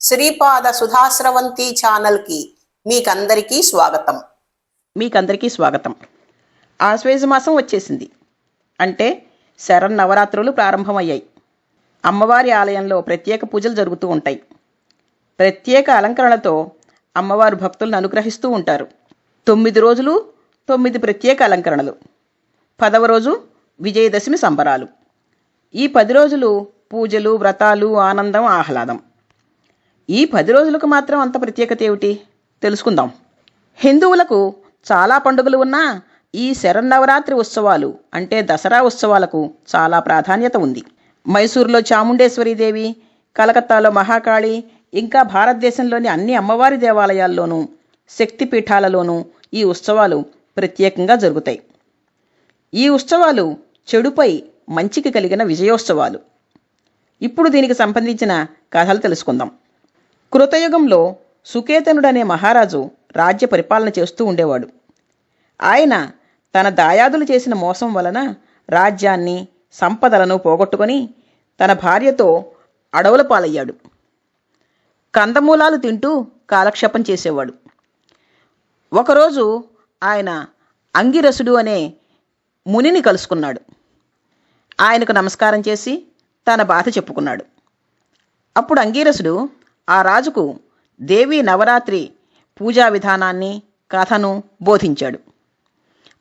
శ్రీపాద సుధాశ్రవంతి ఛానల్కి మీకందరికీ స్వాగతం. మీకందరికీ స్వాగతం. ఆశ్వేజ మాసం వచ్చేసింది. అంటే శరన్నవరాత్రులు ప్రారంభమయ్యాయి. అమ్మవారి ఆలయంలో ప్రత్యేక పూజలు జరుగుతూ ఉంటాయి. ప్రత్యేక అలంకరణలతో అమ్మవారు భక్తులను అనుగ్రహిస్తూ ఉంటారు. తొమ్మిది రోజులు తొమ్మిది ప్రత్యేక అలంకరణలు. పదవ రోజు విజయదశమి సంబరాలు. ఈ పది రోజులు పూజలు వ్రతాలు ఆనందం ఆహ్లాదం. ఈ పది రోజులకు మాత్రం అంత ప్రత్యేకత ఏమిటి? తెలుసుకుందాం. హిందువులకు చాలా పండుగలు ఉన్నా ఈ శరన్నవరాత్రి ఉత్సవాలు అంటే దసరా ఉత్సవాలకు చాలా ప్రాధాన్యత ఉంది. మైసూరులో చాముండేశ్వరీదేవి కలకత్తాలో మహాకాళి ఇంకా భారతదేశంలోని అన్ని అమ్మవారి దేవాలయాల్లోనూ శక్తిపీఠాలలోనూ ఈ ఉత్సవాలు ప్రత్యేకంగా జరుగుతాయి. ఈ ఉత్సవాలు చెడుపై మంచికి కలిగిన విజయోత్సవాలు. ఇప్పుడు దీనికి సంబంధించిన కథలు తెలుసుకుందాం. కృతయుగంలో సుకేతనుడనే మహారాజు రాజ్య పరిపాలన చేస్తూ ఉండేవాడు. ఆయన తన దాయాదులు చేసిన మోసం వలన రాజ్యాన్ని సంపదలను పోగొట్టుకొని తన భార్యతో అడవుల పాలయ్యాడు. కందమూలాలు తింటూ కాలక్షేపం చేసేవాడు. ఒకరోజు ఆయన అంగిరసుడు అనే మునిని కలుసుకున్నాడు. ఆయనకు నమస్కారం చేసి తన బాధ చెప్పుకున్నాడు. అప్పుడు అంగీరసుడు ఆ రాజుకు దేవీ నవరాత్రి పూజా విధానాన్ని కథను బోధించాడు.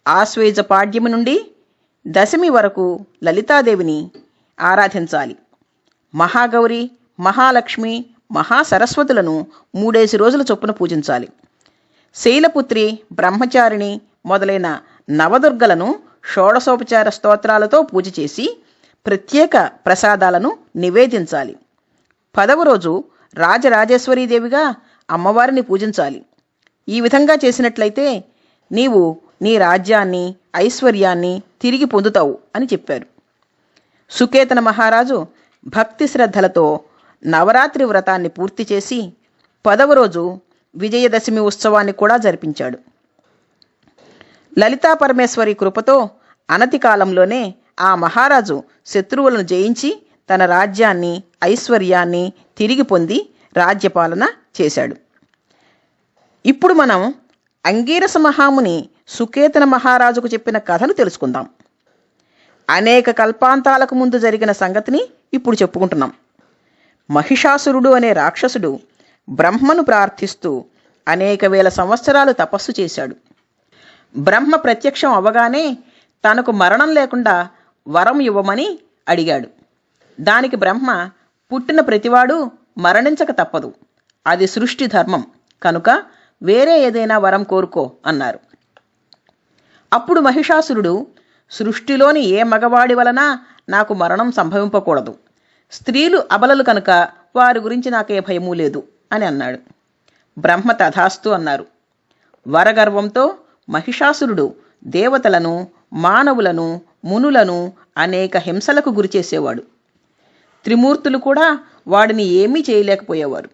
ఆశ్వేజ పాడ్యము నుండి దశమి వరకు లలితాదేవిని ఆరాధించాలి. మహాగౌరి మహాలక్ష్మి మహాసరస్వతులను మూడేసి రోజుల చొప్పున పూజించాలి. శైలపుత్రి బ్రహ్మచారిణి మొదలైన నవదుర్గలను షోడశోపచార స్తోత్రాలతో పూజ చేసి ప్రత్యేక ప్రసాదాలను నివేదించాలి. పదవ రోజు రాజరాజేశ్వరీదేవిగా అమ్మవారిని పూజించాలి. ఈ విధంగా చేసినట్లయితే నీవు నీ రాజ్యాన్ని ఐశ్వర్యాన్ని తిరిగి పొందుతావు అని చెప్పారు. సుకేతన మహారాజు భక్తి శ్రద్ధలతో నవరాత్రి వ్రతాన్ని పూర్తి చేసి పదవ రోజు విజయదశమి ఉత్సవాన్ని కూడా జరిపించాడు. లలితా పరమేశ్వరి కృపతో అనతి కాలంలోనే ఆ మహారాజు శత్రువులను జయించి తన రాజ్యాన్ని ఐశ్వర్యాన్ని తిరిగి పొంది రాజ్యపాలన చేశాడు. ఇప్పుడు మనం అంగీరస మహాముని సుకేతన మహారాజుకు చెప్పిన కథను తెలుసుకుందాం. అనేక కల్పాంతాలకు ముందు జరిగిన సంగతిని ఇప్పుడు చెప్పుకుంటున్నాం. మహిషాసురుడు అనే రాక్షసుడు బ్రహ్మను ప్రార్థిస్తూ అనేక వేల సంవత్సరాలు తపస్సు చేశాడు. బ్రహ్మ ప్రత్యక్షం అవ్వగానే తనకు మరణం లేకుండా వరం ఇవ్వమని అడిగాడు. దానికి బ్రహ్మ పుట్టిన ప్రతివాడు మరణించక తప్పదు. అది సృష్టి ధర్మం. కనుక వేరే ఏదైనా వరం కోరుకో అన్నారు. అప్పుడు మహిషాసురుడు సృష్టిలోని ఏ మగవాడి వలన నాకు మరణం సంభవింపకూడదు. స్త్రీలు అబలలు కనుక వారి గురించి నాకే భయమూ లేదు అని అన్నాడు. బ్రహ్మ తథాస్తు అన్నారు. వరగర్వంతో మహిషాసురుడు దేవతలను మానవులను మునులను అనేక హింసలకు గురిచేసేవాడు. త్రిమూర్తులు కూడా వాడిని ఏమీ చేయలేకపోయేవారు.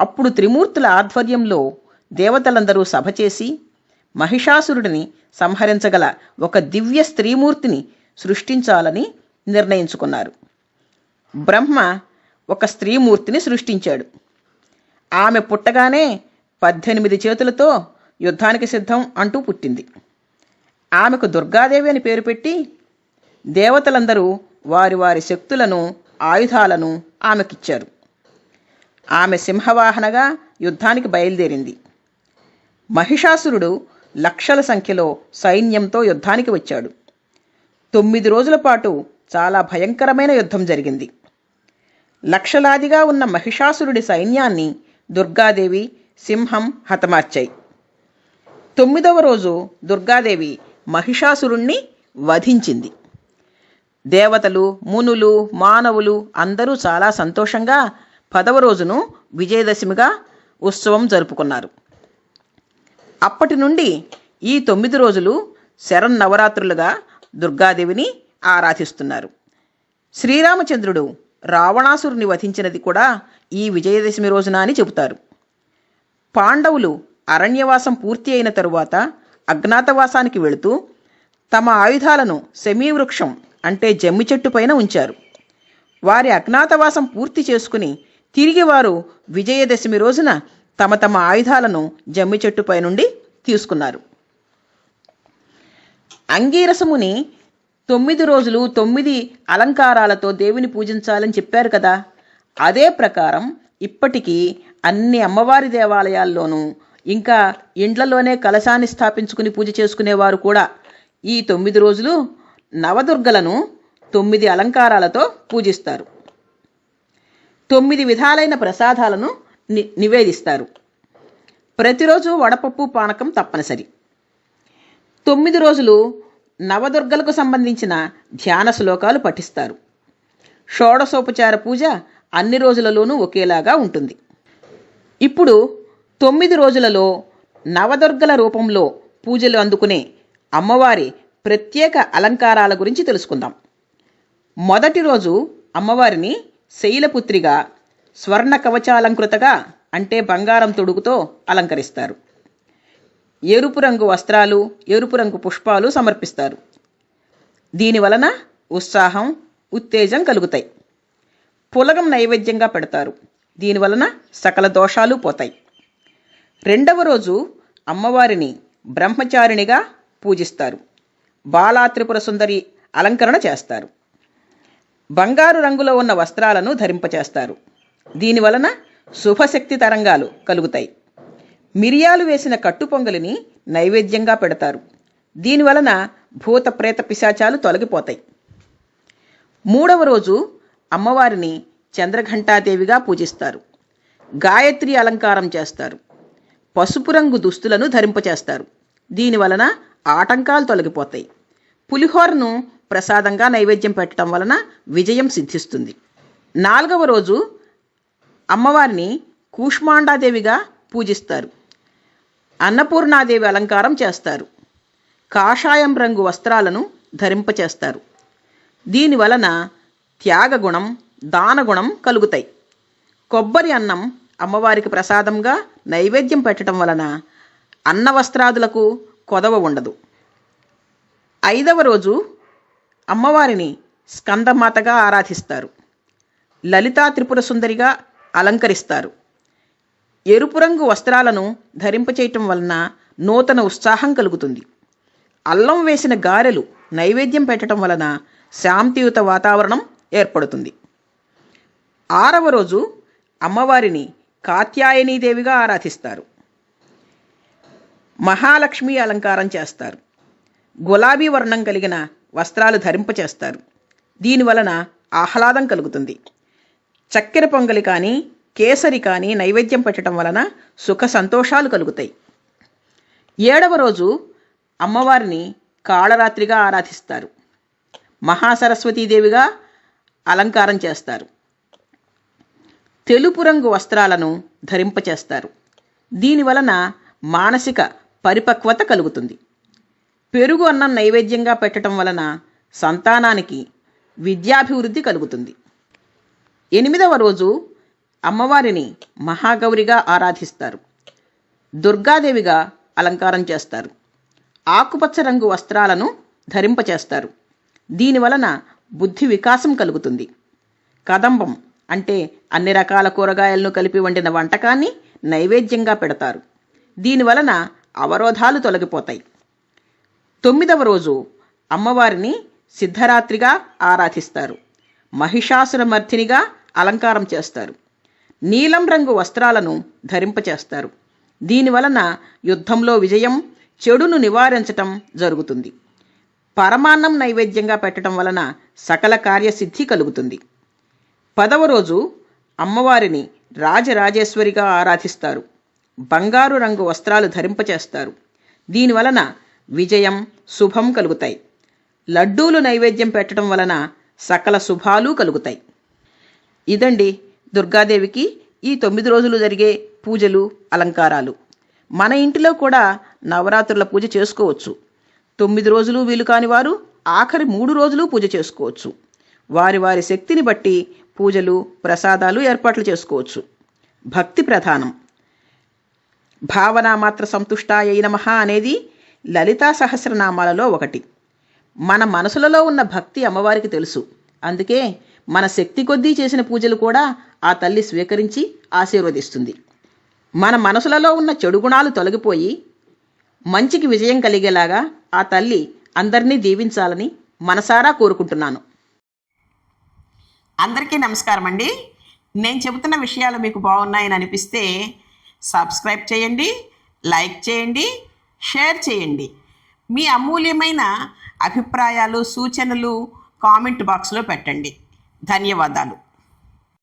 అప్పుడు త్రిమూర్తుల ఆధ్వర్యంలో దేవతలందరూ సభ చేసి మహిషాసురుడిని సంహరించగల ఒక దివ్య స్త్రీమూర్తిని సృష్టించాలని నిర్ణయించుకున్నారు. బ్రహ్మ ఒక స్త్రీమూర్తిని సృష్టించాడు. ఆమె పుట్టగానే పద్దెనిమిది చేతులతో యుద్ధానికి సిద్ధం అంటూ పుట్టింది. ఆమెకు దుర్గాదేవి అని పేరు పెట్టి దేవతలందరూ వారి వారి శక్తులను ఆయుధాలను ఆమెకిచ్చారు. ఆమె సింహవాహనగా యుద్ధానికి బయలుదేరింది. మహిషాసురుడు లక్షల సంఖ్యలో సైన్యంతో యుద్ధానికి వచ్చాడు. తొమ్మిది రోజుల పాటు చాలా భయంకరమైన యుద్ధం జరిగింది. లక్షలాదిగా ఉన్న మహిషాసురుడి సైన్యాన్ని దుర్గాదేవి సింహం హతమార్చాయి. తొమ్మిదవ రోజు దుర్గాదేవి మహిషాసురుణ్ణి వధించింది. దేవతలు మునులు మానవులు అందరూ చాలా సంతోషంగా పదవ రోజును విజయదశమిగా ఉత్సవం జరుపుకున్నారు. అప్పటి నుండి ఈ తొమ్మిది రోజులు శరన్నవరాత్రులుగా దుర్గాదేవిని ఆరాధిస్తున్నారు. శ్రీరామచంద్రుడు రావణాసురుని వధించినది కూడా ఈ విజయదశమి రోజున అని చెబుతారు. పాండవులు అరణ్యవాసం పూర్తి అయిన తరువాత అజ్ఞాతవాసానికి వెళుతూ తమ ఆయుధాలను శమీవృక్షం అంటే జమ్మి చెట్టు పైన ఉంచారు. వారి అజ్ఞాతవాసం పూర్తి చేసుకుని తిరిగి వారు విజయదశమి రోజున తమ తమ ఆయుధాలను జమ్మి చెట్టుపై నుండి తీసుకున్నారు. అంగీరసముని తొమ్మిది రోజులు తొమ్మిది అలంకారాలతో దేవుని పూజించాలని చెప్పారు కదా. అదే ప్రకారం ఇప్పటికీ అన్ని అమ్మవారి దేవాలయాల్లోనూ ఇంకా ఇండ్లలోనే కలశాన్ని స్థాపించుకుని పూజ చేసుకునేవారు కూడా. ఈ తొమ్మిది రోజులు నవదుర్గలను తొమ్మిది అలంకారాలతో పూజిస్తారు. తొమ్మిది విధాలైన ప్రసాదాలను ని నివేదిస్తారు. ప్రతిరోజు వడపప్పు పానకం తప్పనిసరి. తొమ్మిది రోజులు నవదుర్గలకు సంబంధించిన ధ్యాన శ్లోకాలు పఠిస్తారు. షోడశోపచార పూజ అన్ని రోజులలోనూ ఒకేలాగా ఉంటుంది. ఇప్పుడు తొమ్మిది రోజులలో నవదుర్గల రూపంలో పూజలు అందుకునే అమ్మవారి ప్రత్యేక అలంకారాల గురించి తెలుసుకుందాం. మొదటి రోజు అమ్మవారిని శైలపుత్రిగా స్వర్ణ కవచాలంకృతగా అంటే బంగారం తొడుగుతో అలంకరిస్తారు. ఎరుపు రంగు వస్త్రాలు ఎరుపు రంగు పుష్పాలు సమర్పిస్తారు. దీని వలన ఉత్సాహం ఉత్తేజం కలుగుతాయి. పులగం నైవేద్యంగా పెడతారు. దీని వలన సకల దోషాలు పోతాయి. రెండవ రోజు అమ్మవారిని బ్రహ్మచారిణిగా పూజిస్తారు. బాలా త్రిపుర సుందరి అలంకరణ చేస్తారు. బంగారు రంగులో ఉన్న వస్త్రాలను ధరింపచేస్తారు. దీనివలన శుభశక్తి తరంగాలు కలుగుతాయి. మిరియాలు వేసిన కట్టు పొంగలిని నైవేద్యంగా పెడతారు. దీనివలన భూత ప్రేత పిశాచాలు తొలగిపోతాయి. మూడవ రోజు అమ్మవారిని చంద్రఘంటాదేవిగా పూజిస్తారు. గాయత్రి అలంకారం చేస్తారు. పసుపు రంగు దుస్తులను ధరింపచేస్తారు. దీనివలన ఆటంకాలు తొలగిపోతాయి. పులిహోరను ప్రసాదంగా నైవేద్యం పెట్టడం వలన విజయం సిద్ధిస్తుంది. నాలుగవ రోజు అమ్మవారిని కూష్మాండాదేవిగా పూజిస్తారు. అన్నపూర్ణాదేవి అలంకారం చేస్తారు. కాషాయం రంగు వస్త్రాలను ధరింపచేస్తారు. దీని వలన త్యాగగుణం దానగుణం కలుగుతాయి. కొబ్బరి అన్నం అమ్మవారికి ప్రసాదంగా నైవేద్యం పెట్టడం వలన అన్న వస్త్రాదులకు కొదవ ఉండదు. ఐదవ రోజు అమ్మవారిని స్కందమాతగా ఆరాధిస్తారు. లలితా త్రిపుర సుందరిగా అలంకరిస్తారు. ఎరుపు రంగు వస్త్రాలను ధరింపచేయటం వలన నూతన ఉత్సాహం కలుగుతుంది. అల్లం వేసిన గారెలు నైవేద్యం పెట్టడం వలన శాంతియుత వాతావరణం ఏర్పడుతుంది. ఆరవ రోజు అమ్మవారిని కాత్యాయనీదేవిగా ఆరాధిస్తారు. మహాలక్ష్మి అలంకారం చేస్తారు. గులాబీ వర్ణం కలిగిన వస్త్రాలు ధరింపచేస్తారు. దీని వలన ఆహ్లాదం కలుగుతుంది. చక్కెర పొంగలి కానీ కేసరి కానీ నైవేద్యం పెట్టడం వలన సుఖ సంతోషాలు కలుగుతాయి. ఏడవ రోజు అమ్మవారిని కాళరాత్రిగా ఆరాధిస్తారు. మహాసరస్వతీదేవిగా అలంకారం చేస్తారు. తెలుపు రంగు వస్త్రాలను ధరింపచేస్తారు. దీని వలన మానసిక పరిపక్వత కలుగుతుంది. పెరుగు అన్నం నైవేద్యంగా పెట్టడం వలన సంతానానికి విద్యాభివృద్ధి కలుగుతుంది. ఎనిమిదవ రోజు అమ్మవారిని మహాగౌరిగా ఆరాధిస్తారు. దుర్గాదేవిగా అలంకారం చేస్తారు. ఆకుపచ్చ రంగు వస్త్రాలను ధరింపచేస్తారు. దీని వలన బుద్ధి వికాసం కలుగుతుంది. కదంబం అంటే అన్ని రకాల కూరగాయలను కలిపి వండిన వంటకాన్ని నైవేద్యంగా పెడతారు. దీని వలన అవరోధాలు తొలగిపోతాయి. తొమ్మిదవ రోజు అమ్మవారిని సిద్ధరాత్రిగా ఆరాధిస్తారు. మహిషాసురమర్ధినిగా అలంకారం చేస్తారు. నీలం రంగు వస్త్రాలను ధరింపచేస్తారు. దీని వలన యుద్ధంలో విజయం చెడును నివారించటం జరుగుతుంది. పరమాన్నం నైవేద్యంగా పెట్టడం వలన సకల కార్యసిద్ధి కలుగుతుంది. పదవ రోజు అమ్మవారిని రాజరాజేశ్వరిగా ఆరాధిస్తారు. బంగారు రంగు వస్త్రాలు ధరింపచేస్తారు. దీని వలన విజయం శుభం కలుగుతాయి. లడ్డూలు నైవేద్యం పెట్టడం వలన సకల శుభాలు కలుగుతాయి. ఇదండి దుర్గాదేవికి ఈ తొమ్మిది రోజులు జరిగే పూజలు అలంకారాలు. మన ఇంటిలో కూడా నవరాత్రుల పూజ చేసుకోవచ్చు. తొమ్మిది రోజులు వీలు కాని వారు ఆఖరి మూడు రోజులు పూజ చేసుకోవచ్చు. వారి వారి శక్తిని బట్టి పూజలు ప్రసాదాలు ఏర్పాట్లు చేసుకోవచ్చు. భక్తి ప్రధానం. భావన మాత్ర సంతుష్టాయ నమః అనేది లలితా సహస్రనామాలలో ఒకటి. మన మనసులలో ఉన్న భక్తి అమ్మవారికి తెలుసు. అందుకే మన శక్తి కొద్దీ చేసిన పూజలు కూడా ఆ తల్లి స్వీకరించి ఆశీర్వదిస్తుంది. మన మనసులలో ఉన్న చెడు గుణాలు తొలగిపోయి మంచికి విజయం కలిగేలాగా ఆ తల్లి అందరినీ దీవించాలని మనసారా కోరుకుంటున్నాను. అందరికీ నమస్కారం అండి నేను చెబుతున్న విషయాలు మీకు బాగున్నాయని అనిపిస్తే సబ్స్క్రైబ్ చేయండి లైక్ చేయండి షేర్ చేయండి. మీ అమూల్యమైన అభిప్రాయాలు సూచనలు కామెంట్ బాక్స్లో పెట్టండి. ధన్యవాదాలు.